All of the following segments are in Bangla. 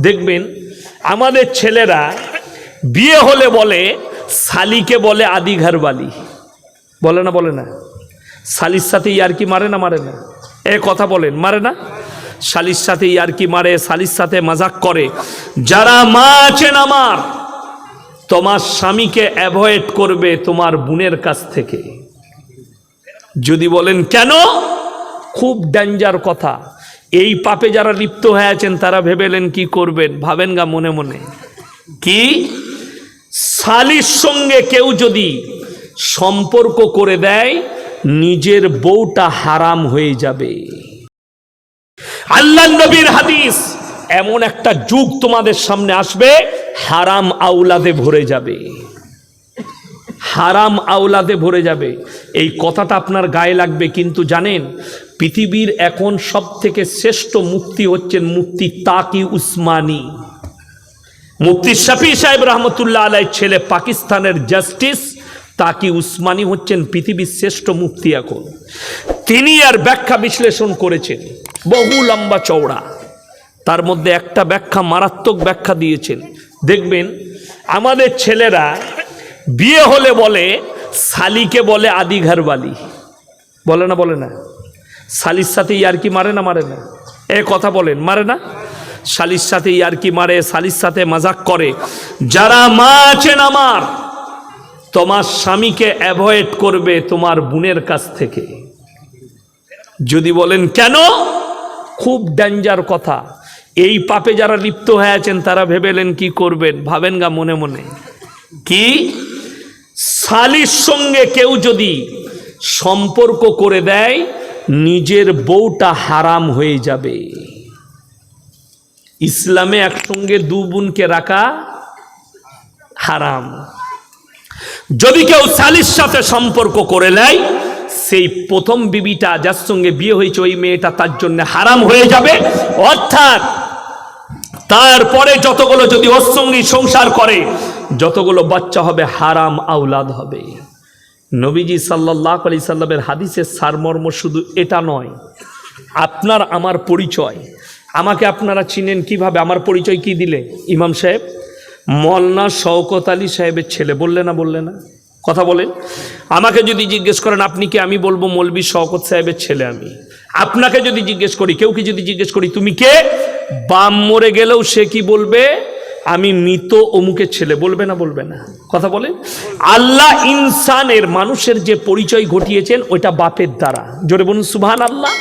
দেখবেন আমাদের ছেলেরা বিয়ে হলে বলে শালিকে বলে আদি ঘরবালি বলে না বলে না। শালির সাথে ইয়ার কি মারে না মারে না? এ কথা বলেন, মারে না? শালির সাথে ইয়ার কি মারে শালির সাথে মাজাক করে। যারা মা আছেন আমার, তোমার স্বামীকে অ্যাভয়েড করবে তোমার বোনের কাছ থেকে। যদি বলেন, কেন? খুব ডেঞ্জার কথা। এই পাপে যারা লিপ্ত হয়ে আছেন, তারা ভেবেলেন কি করবেন? ভাবেন গা মনে মনে। কি? শালির সঙ্গে কেউ যদি সম্পর্ক করে দেয়, নিজের বউটা হারাম হয়ে যাবে। আল্লাহ নবীর হাদিস, এমন একটা যুগ তোমাদের সামনে আসবে, হারাম আউলাদে ভরে যাবে। হারাম আওলাদে ভরে যাবে। এই কথাটা আপনার গায়ে লাগবে, কিন্তু জানেন পৃথিবীর এখন সব থেকে শ্রেষ্ঠ মুক্তি হচ্ছেন মুক্তি তাকি উসমানী। মুফতি শফি সাহেব রহমতুল্লাহ আলাই ছেলে পাকিস্তানের জাস্টিস, তাকি উসমানী হচ্ছেন পৃথিবীর শ্রেষ্ঠ মুক্তি এখন। তিনি আর ব্যাখ্যা বিশ্লেষণ করেছেন, বহু লম্বা চওড়া। তার মধ্যে একটা ব্যাখ্যা মারাত্মক ব্যাখ্যা দিয়েছেন। দেখবেন, আমাদের ছেলেরা বিয়ে হলে বলে শালিকে বলে আদি ঘরবালি বলে না বলে না? শালির সাথে ইয়ার কি মারে না মারে না? এ কথা বলেন, মারে না? শালির সাথে ইয়ার কি মারে, শালির সাথে মাজাক করে। যারা মা আছেন আমার, তোমার স্বামীকে অ্যাভয়েড করবে তোমার বোনের কাছ থেকে। যদি বলেন, কেন? খুব ডেঞ্জার কথা। এই পাপে যারা লিপ্ত হয়ে আছেন, তারা ভেবেলেন কি করবেন? ভাবেন গা মনে মনে। কি? শালির সঙ্গে কেউ যদি সম্পর্ক করে দেয় নিজের বউটা হারাম হয়ে যাবে। ইসলামে একসঙ্গে দু বোনকে রাখা হারাম। যদি কেউ শালির সাথে সম্পর্ক করে নেয়, সেই প্রথম বিবিটা যার সঙ্গে বিয়ে হয়েছে ওই মেয়েটা তার জন্য হারাম হয়ে যাবে। অর্থাৎ তারপরে যতগুলো যদি ওর সঙ্গে সংসার করে, যতগুলো বাচ্চা হবে হারাম আউলাদ হবে। নবীজি সাল্লাহ আলি সাল্লামের হাদিসের সারমর্ম শুধু এটা নয়, আপনার আমার পরিচয়। আমাকে আপনারা চিনেন কীভাবে? আমার পরিচয় কি দিলে? ইমাম সাহেব, মলনা শওকত আলী সাহেবের ছেলে। বললে না বললে না? কথা বলেন। আমাকে যদি জিজ্ঞেস করেন, আপনি কি আমি বলব মলবি শওকত সাহেবের ছেলে আমি? আপনাকে যদি জিজ্ঞেস করি, কেউ কি যদি জিজ্ঞেস করি, তুমি কে? বাম মরে গেলেও সে কি বলবে? আমি মৃত অমুকের ছেলে, বলবে না বলবে না। কথা বলেন আল্লাহ ইনসানের মানুষের যে পরিচয় ঘটিয়েছেন, ওইটা বাপের দ্বারা। জোরে বলুন সুবহান আল্লাহ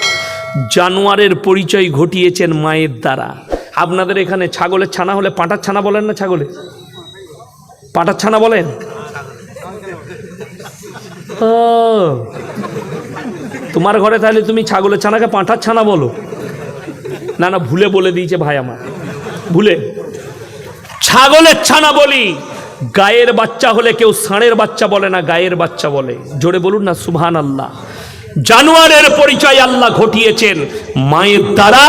জানোয়ারের পরিচয় ঘটিয়েছেন মায়ের দ্বারা। আপনাদের এখানে ছাগলের ছানা হলে পাঁটার ছানা বলেন না ছাগলে? পাঁটার ছানা বলেন? তোমার ঘরে তাহলে তুমি ছাগলের ছানাকে পাঁঠার ছানা বলো? না না, ভুলে বলে দিয়েছে ভাই আমার। ভুলে? ছাগলের ছানা বলি। গায়ের বাচ্চা হলে কেউ ষাঁড়ের বাচ্চা বলে না, গায়ের বাচ্চা বলে। জোরে বলুন না সুবহান আল্লাহ জানোয়ারের পরিচয় আল্লাহ ঘটিয়েছেন, মায়ের দ্বারা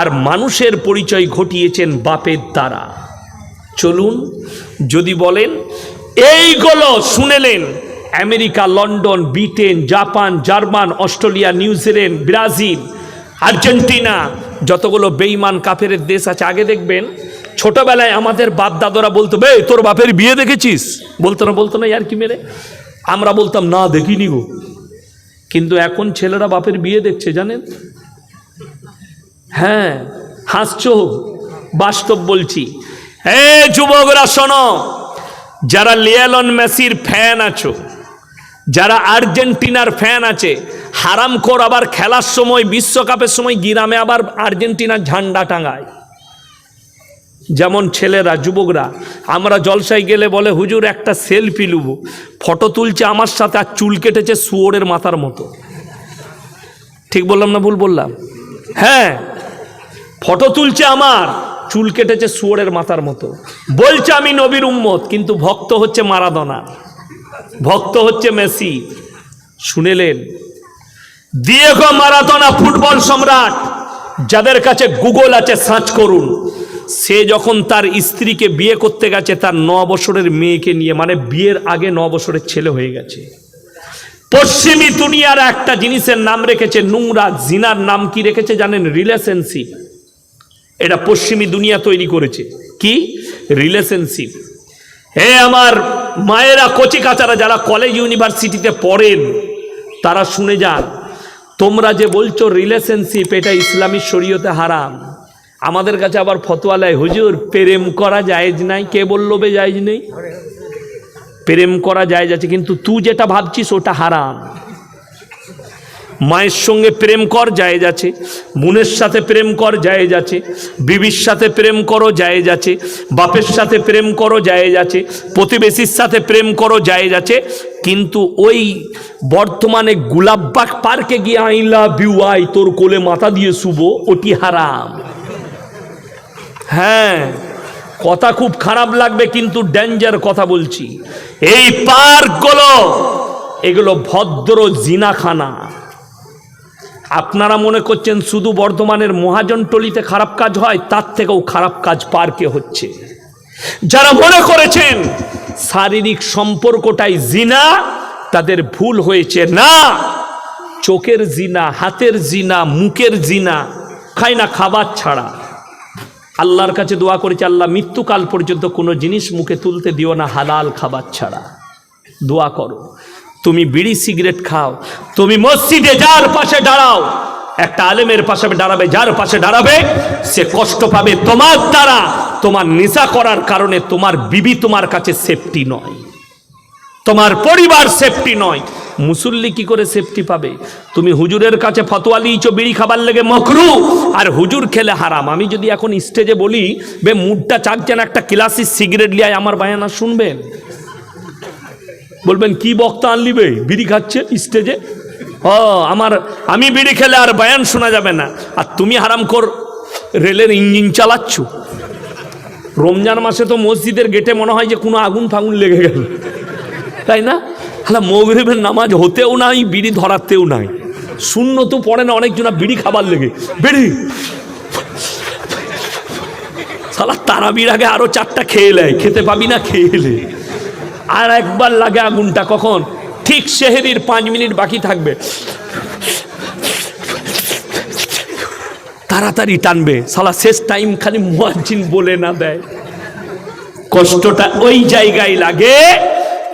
আর মানুষের পরিচয় ঘটিয়েছেন বাপের দ্বারা। চলুন, যদি বলেন এইগুলো শুনেলেন, America, London, Britain, Japan, German, Australia New Zealand Brazil, Argentina, যতগুলো বেইমান কাফের দেশ আছে, আগে দেখবেন ছোটবেলায় আমাদের বাপ দাদরা বলতো, বে, তোর বাপের বিয়ে দেখেছিস? বলতো না বলতো না আর কি মেরে? আমরা বলতাম, না, দেখিনি গো। কিন্তু এখন ছেলেরা বাপের বিয়ে দেখছে, জানেন? হ্যাঁ হাসছো, বাস্তব বলছি। হে যুবকরা, শোনো, যারা লিয়ালন মেসির ফ্যান আছো, যারা আর্জেন্টিনার ফ্যান আছে হারাম কর আবার খেলার সময়, বিশ্বকাপের সময় গিরামে আবার আর্জেন্টিনার ঝান্ডা টাঙায়। যেমন ছেলেরা, যুবকরা, আমরা জলসায় গেলে বলে, হুজুর, একটা সেলফি লুব। ফটো তুলছে আমার সাথে আর চুল কেটেছে শুয়োরের মাথার মতো। ঠিক বললাম না ভুল বললাম? হ্যাঁ ফটো তুলছে আমার, চুল কেটেছে শুয়োরের মাথার মতো। বলছে আমি নবীর উম্মত, কিন্তু ভক্ত হচ্ছে মারাদনা। ভক্ত হচ্ছে মেসি। শুনেলেন, দিয়েগো মারাদনা ফুটবল সম্রাট, যাদের কাছে গুগল আছে, সার্চ করুন। সে যখন তার স্ত্রীকে বিয়ে করতে গেছে, তার ন বছরের মেয়েকে নিয়ে মানে বিয়ের আগে ন বছরের ছেলে হয়ে গেছে। পশ্চিমী দুনিয়ার একটা জিনিসের নাম রেখেছে নোংরা, জিনার নাম কি রেখেছে জানেন? রিলেশনশিপ এটা পশ্চিমী দুনিয়া তৈরি করেছে। কি? রিলেশনশিপ হে আমার মায়েরা, কচি কাচারা যারা কলেজ ইউনিভার্সিটিতে পড়েন, তারা শুনে যান, তোমরা যে বলছো রিলেশনশিপ এটা ইসলামী শরীয়তে হারাম। আমাদের কাছে আবার ফতোয়ালায়, হুজুর, প্রেম করা জায়েজ নাই, কে বলল বে জায়েজ নেই? প্রেম করা জায়েজ আছে, কিন্তু তুই যেটা ভাবছিস, ওটা হারাম। মায়ের সঙ্গে প্রেম কর, জায়েজ আছে। বোনের সাথে প্রেম কর, জায়েজ আছে। বিবির সাথে প্রেম করো, জায়েজ আছে। বাপের সাথে প্রেম করো, জায়েজ আছে। প্রতিবেশীর সাথে প্রেম করো, জায়েজ আছে। কিন্তু ওই বর্তমানে গুলাববাগ পার্কে গিয়ে আইলা বিউয়াই তোর কোলে মাথা দিয়ে শুভ ওটি হারাম। হ্যাঁ কথা খুব খারাপ লাগবে, কিন্তু ডেঞ্জার কথা বলছি। এই পার্কগুলো, এগুলো ভদ্র জিনাখানা। আপনারা মনে করছেন শুধু বর্ধমানের মহাজন টলিতে খারাপ কাজ হয়, তার থেকেও খারাপ কাজ পার্কে হচ্ছে। যারা মনে করেছেন শারীরিক সম্পর্কটাই জিনা, তাদের ভুল হয়েছে না। চোখের জিনা, হাতের জিনা, মুখের জিনা, খায় না, খাবার ছাড়া। আল্লাহর কাছে দোয়া করেছে, আল্লাহ মৃত্যুকাল পর্যন্ত কোনো জিনিস মুখে তুলতে দিও না, হালাল খাবার ছাড়া। দোয়া করো। তুমি বিড়ি সিগারেট খাও, তুমি মসজিদে যার পাশে দাঁড়াও, একটা আলেমের পাশে দাঁড়াবে, যার পাশে দাঁড়াবে, সে কষ্ট পাবে তোমার দ্বারা। তোমার নেশা করার কারণে তোমার বিবি তোমার কাছে সেফটি নয়। তোমার পরিবার সেফটি নয়। মুসল্লি কি করে সেফটি পাবে? তুমি হুজুরের কাছে ফতোয়া লিয়েছো, বিড়ি খাবার লেগে মকরু। আর হুজুর খেলে হারাম। আমি যদি এখন স্টেজে বলি, বে মুডটা চাকছেন একটা ক্লাসিক সিগারেট লিয়ায় আমার বায়ানা শুনবেন। বলবেন, কি বক্তা আনলি বে? বিড়ি খাচ্ছে স্টেজে ও, আমার, আমি বিড়ি খেলে আর বায়ান শোনা যাবে না। আর তুমি হারাম কর, রেলের ইঞ্জিন চালাচ্ছ। রমজান মাসে তো মসজিদের গেটে মনে হয় যে কোনো আগুন ফাগুন লেগে গেল। তাই না? হ্যাঁ মগরিবের নামাজ হতেও নাই, বিড়ি ধরাতেও নাই। শূন্য তো পড়ে না, অনেকজনা বিড়ি খাবার লেগে। বিড়ি! সালা তারাবির আগে আরও চারটা খেয়ে নেয় খেতে পাবি না, খেয়ে আর একবার লাগে আগুনটা কখন? ঠিক শেহেরির পাঁচ মিনিট বাকি থাকবে। তাড়াতাড়ি টানবে। সালা শেষ টাইম খালি মুয়াজ্জিন বলে না দেয়। কষ্টটা ওই জায়গায় লাগে।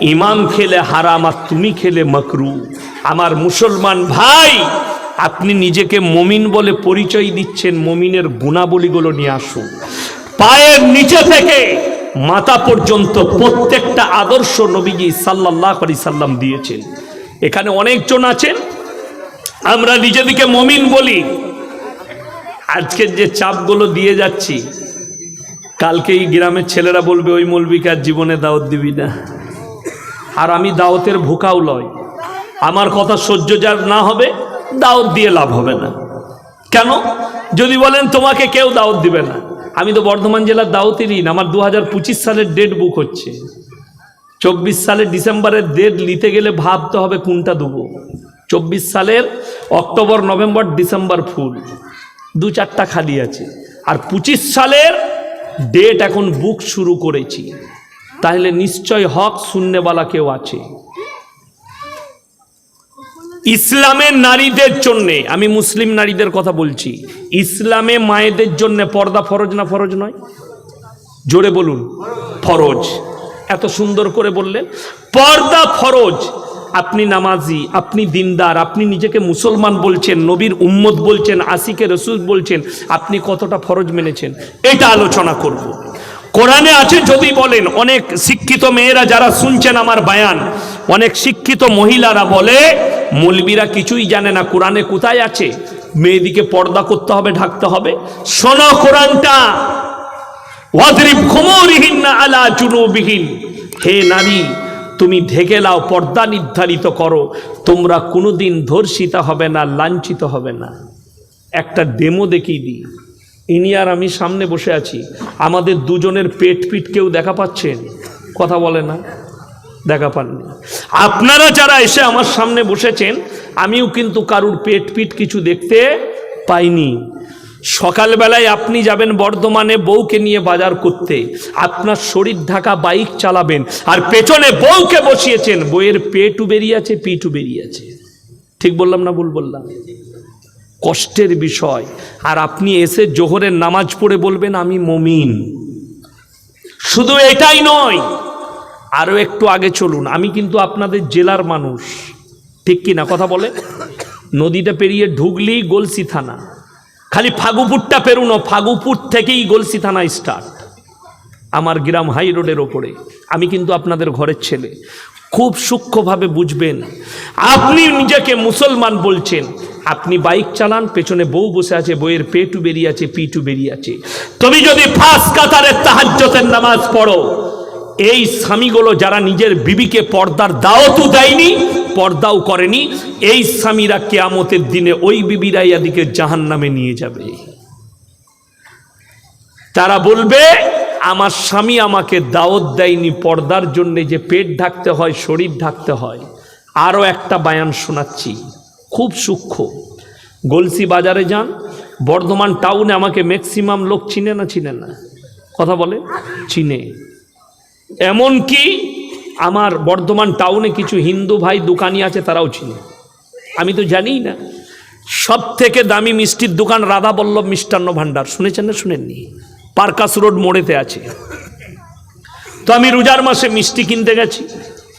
ইমাম খেলে হারাম আর তুমি খেলে মকরু। আমার মুসলমান ভাই, আপনি নিজেকে মমিন বলে পরিচয় দিচ্ছেন, মমিনের গুণাবলীগুলো নিয়ে আসুন। পায়ের নিচে থেকে মাথা পর্যন্ত প্রত্যেকটা আদর্শ নবীজি সাল্লাহ আলি সাল্লাম দিয়েছেন। এখানে অনেকজন আছেন। আমরা নিজেদিকে মমিন বলি। আজকের যে চাপগুলো দিয়ে যাচ্ছি কালকে এই গ্রামের ছেলেরা বলবে, ওই মৌলবিকে আর জীবনে দাওয়াত দিবি না। আর আমি দাওয়াতের ভুকাও লয় আমার কথা সহ্য যার না হবে, দাওয়াত দিয়ে লাভ হবে না। কেন? যদি বলেন তোমাকে কেউ দাওয়াত দিবে না। আমি তো বর্ধমান জেলার দাওয়াতেরই না, আমার দু হাজার পঁচিশ সালের ডেট বুক হচ্ছে। চব্বিশ সালের ডিসেম্বরের ডেট নিতে গেলে ভাবতে হবে কোনটা দেবো। চব্বিশ সালের অক্টোবর, নভেম্বর, ডিসেম্বর ফুল। দু চারটা খালি আছে। আর পঁচিশ সালের ডেট এখন বুক শুরু করেছি। তাহলে নিশ্চয় হক শূন্যবালা কেউ আছে। ইসলামের নারীদের জন্যে, আমি মুসলিম নারীদের কথা বলছি, ইসলামে মায়েদের জন্য পর্দা ফরজ না ফরজ নয়? জোরে বলুন, ফরজ। এত সুন্দর করে বললেন, পর্দা ফরজ, আপনি নামাজি, আপনি দিনদার, আপনি নিজেকে মুসলমান বলছেন, নবীর উম্মত বলছেন, আশিকে রসুল বলছেন, আপনি কতটা ফরজ মেনেছেন? এটা আলোচনা করব। কোরআনে আছে যদি বলেন, অনেক শিক্ষিত মেয়েরা যারা শুনছেন আমার বায়ান, অনেক শিক্ষিত মহিলারা বলে, মলবিরা কিছুই জানে না, কোরআনে কোথায় আছে? মেয়েদিকে পর্দা করতে হবে, ঢাকতে হবে। শোনো কোরআনটা। ওয়াদরিব খুমুরিহিন আলা জুনুবিহিন। হে নারী, তুমি ঢেকে লাও পর্দা নির্ধারিত করো। তোমরা কোনোদিন ধর্ষিতা হবে না, লাঞ্ছিত হবে না। একটা ডেমো দেখিয়ে দিই। ইনি আর আমি সামনে বসে আছি। আমাদের দুজনের পেট পিট কেউ দেখা পাচ্ছেন? কথা বলে না, দেখা পাননি। আপনারা যারা এসে আমার সামনে বসেছেন, আমিও কিন্তু কারুর পেট পিট কিছু দেখতে পাইনি। সকালবেলায় আপনি যাবেন বর্ধমানে বউকে নিয়ে বাজার করতে। আপনার শরীর ঢাকা বাইক চালাবেন। আর পেছনে বউকে বসিয়েছেন। বইয়ের পেটু বেরিয়েছে পিটু বেরিয়ে আছে। ঠিক বললাম না ভুল বললাম? কষ্টের বিষয়। আর আপনি এসে জোহরের নামাজ পড়ে বলবেন, আমি মমিন। শুধু এটাই নয় আরও একটু আগে চলুন। আমি কিন্তু আপনাদের জেলার মানুষ। ঠিক কি না কথা বলে? নদীটা পেরিয়ে ঢুকলেই গলসি থানা। খালি ফাগুপুরটা পেরুনো, ফাগুপুর থেকেই গলসি থানা স্টার্ট আমার গ্রাম হাই রোডের ওপরে। আমি কিন্তু আপনাদের ঘরের ছেলে। খুব সূক্ষ্মভাবে বুঝবেন। আপনি নিজেকে মুসলমান বলছেন। আপনি বাইক চালান, পেছনে বউ বসে আছে বইয়ের পেটু বেরিয়ে আছে, পিটু বেরিয়ে আছে। তুমি যদি ফার্স্ট কাতারের তাহাজ্জতের নামাজ পড়ো, এই স্বামীগুলো যারা নিজের বিবিকে পর্দার দাওয়াতও দেয়নি, পর্দাও করেনি, এই স্বামীরা কেয়ামতের দিনে ওই বিবিরাই এদিকে জাহান নামে নিয়ে যাবে। তারা বলবে আমার স্বামী আমাকে দাওয়াত দেয়নি পর্দার জন্যে যে পেট ঢাকতে হয়, শরীর ঢাকতে হয়। আরও একটা বায়ান শোনাচ্ছি। খুব সূক্ষ্ম। গলসি বাজারে যান। বর্ধমান টাউনে আমাকে ম্যাক্সিমাম লোক চিনে না চিনে না? কথা বলে? চিনে। এমন কি আমার বর্ধমান টাউনে কিছু হিন্দু ভাই দোকানি আছে, তারাও চিনে। আমি তো জানিই না। সব থেকে দামি মিষ্টির দোকান রাধা বল্লভ মিষ্টান্ন ভাণ্ডার। শুনেছেন না, শুনেননি? পার্কাস রোড মোড়েতে আছে। তো আমি রোজার মাসে মিষ্টি কিনতে গেছি।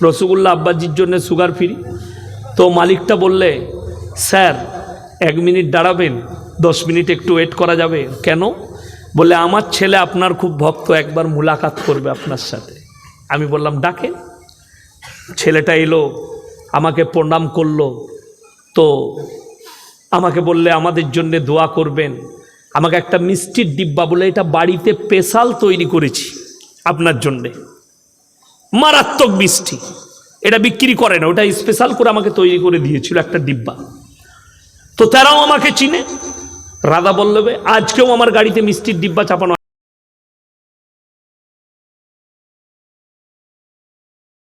রসগোল্লা আব্বাজির জন্য সুগার ফ্রি। তো মালিকটা বললে, স্যার, এক মিনিট দাঁড়াবেন, দশ মিনিট একটু ওয়েট করা যাবে। কেন? বলে আমার ছেলে আপনার খুব ভক্ত, একবার মুলাকাত করবে আপনার সাথে। আমি বললাম, ডাকে। ছেলেটা এলো, আমাকে প্রণাম করল। তো আমাকে বললে, আমাদের জন্যে দোয়া করবেন আমাকে একটা মিষ্টির ডিব্বা বলে এটা বাড়িতে পেশাল তৈরি করেছি আপনার জন্যে। মারাত্মক মিষ্টি। এটা বিক্রি করে না, ওটা স্পেশাল করে আমাকে তৈরি করে দিয়েছিল একটা ডিব্বা। তো তারাও আমাকে চিনে। রাধা বল্লভে, আজকেও আমার গাড়িতে মিষ্টির ডিব্বা চাপানো